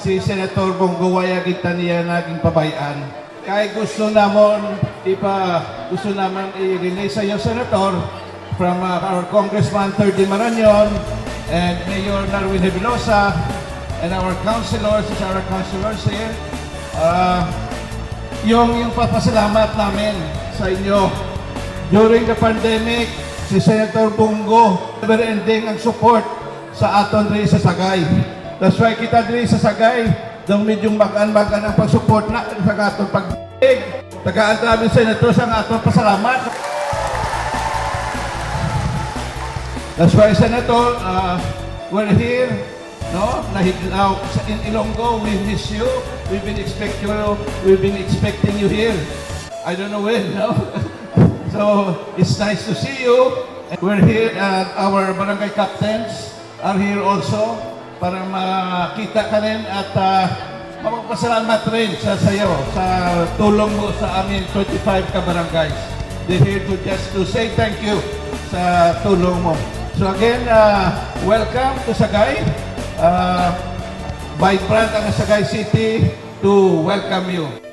si Senator Bongo Wayagit niya naging pabayaan. Kaya gusto namon ipa gusto naman i-release sa iyo Senator from uh, our Congressman Terdy Marañon and Mayor Narwin Hebilosa and our councilors, our councilors here. Uh, yung yung papasalamat namin sa inyo during the pandemic si Senator Bungo never ending ang support sa aton rin sa Sagay that's why kita rin sa Sagay daw medyong magan-magan ang pag-support na sa aton pag tagaan namin Senator sa aton pasalamat That's why, Senator, uh, we're here, no? Nahiglaw sa in Ilonggo, we miss you. We've been expect you, we've been expecting you here. I don't know when, no? so, it's nice to see you. We're here, and our barangay captains are here also para makita ka rin at uh, mapagpasalamat rin sa sayo sa tulong mo sa amin 25 ka barangays. They're here to just to say thank you sa tulong mo. So again, uh, welcome to Sagay. Uh, vibrant ang Sagay City to welcome you.